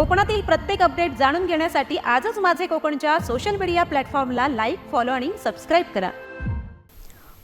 कोकणातील प्रत्येक अपडेट जाणून घेण्यासाठी आजच माझे कोकणच्या सोशल मीडिया प्लॅटफॉर्मला लाईक फॉलो आणि सबस्क्राईब करा.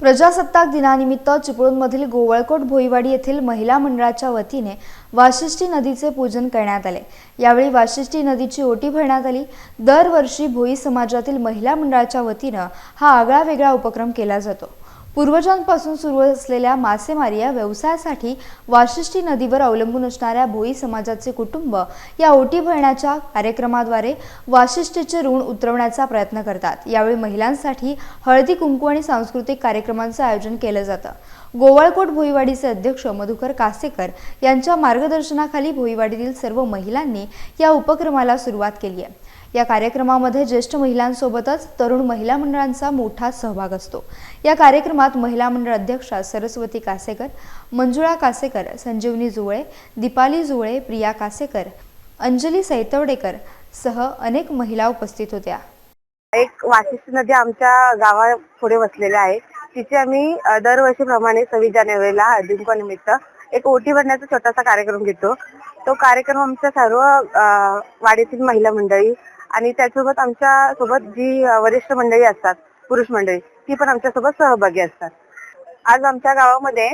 प्रजासत्ताक दिनानिमित्त चिपळूणमधील गोवळकोट भोईवाडी येथील महिला मंडळाच्या वतीने वाशिष्ठी नदीचे पूजन करण्यात आले. यावेळी वाशिष्ठी नदीची ओटी भरण्यात आली. दरवर्षी भोई समाजातील महिला मंडळाच्या वतीनं हा आगळा वेगळा उपक्रम केला जातो. पूर्वजांपासून सुरू असलेल्या मासेमारी या व्यवसायासाठी वाशिष्ठी नदीवर अवलंबून असणाऱ्या भोई समाजाचे कुटुंब या ओटी भरण्याच्या कार्यक्रमाद्वारे वाशिष्ठीचे ऋण उतरवण्याचा प्रयत्न करतात. यावेळी महिलांसाठी हळदी कुंकू आणि सांस्कृतिक कार्यक्रमांचं आयोजन केलं जातं. गोवळकोट भोईवाडीचे अध्यक्ष मधुकर कासेकर यांच्या मार्गदर्शनाखाली भोईवाडीतील सर्व महिलांनी या उपक्रमाला सुरुवात केली आहे. या कार्यक्रमामध्ये ज्येष्ठ महिलांसोबतच तरुण महिला मंडळांचा मोठा सहभाग असतो. या कार्यक्रमात महिला मंडळ अध्यक्षा सरस्वती कासेकर मंजुळा कासेकर संजीवनी जुवळे दीपाली जुवळे प्रिया कासेकर अंजली सैतवडेकर सह अनेक महिला उपस्थित होत्या. एक वाशिष्ठी नदी आमच्या गावा पुढे वसलेल्या आहे. तिथे आम्ही दरवर्षीप्रमाणे सव्वीस जानेवारीला हळदी निमित्त एक ओटी भरण्याचा छोटासा कार्यक्रम घेतो. तो कार्यक्रम आमच्या सर्व वाडीतील महिला मंडळी आणि त्यासोबत आमच्यासोबत जी वरिष्ठ मंडळी असतात पुरुष मंडळी ती पण आमच्यासोबत सहभागी असतात. आज आमच्या गावामध्ये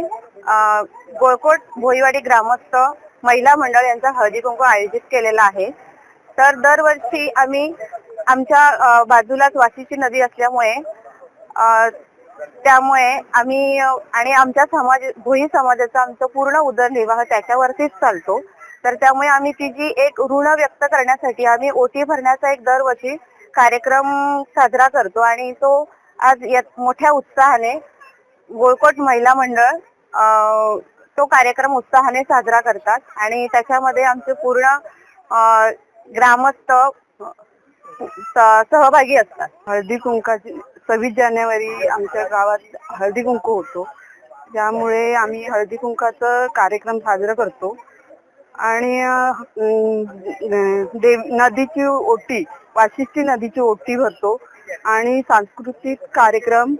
गोळकोट भोईवाडी ग्रामस्थ महिला मंडळ यांचा हळदी कुंकू आयोजित केलेला आहे. तर दरवर्षी आम्ही आमच्या बाजूलाच वाशीची नदी असल्यामुळे त्यामुळे आम्ही आणि आमच्या समाज भोई समाजाचा आमचा पूर्ण उदरनिर्वाह त्याच्यावरतीच चालतो. तर त्यामुळे आम्ही ती जी एक ऋण व्यक्त करण्यासाठी आम्ही ओटी भरण्याचा एक दरवर्षी कार्यक्रम साजरा करतो आणि तो आज मोठ्या उत्साहाने गोळकोट महिला मंडळ तो कार्यक्रम उत्साहाने साजरा करतात. आणि त्याच्यामध्ये आमचे पूर्ण ग्रामस्थ सहभागी असतात. हळदी कुंकाची सव्वीस जानेवारी आमच्या गावात हळदी कुंकू होतो. त्यामुळे आम्ही हळदी कुंकाचा कार्यक्रम साजरा करतो. आणि देव नदीची ओटी वाशिष्ठी नदीची ओटी भरतो. आणि सांस्कृतिक कार्यक्रम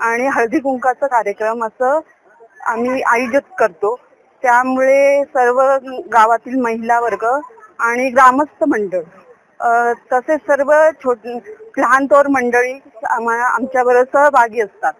आणि हळदी कुंकाचा कार्यक्रम असं आम्ही आयोजित करतो. त्यामुळे सर्व गावातील महिला वर्ग आणि ग्रामस्थ मंडळ तसेच सर्व छोट लहान तोर मंडळी आम्हा- आमच्याबरोबर सहभागी असतात.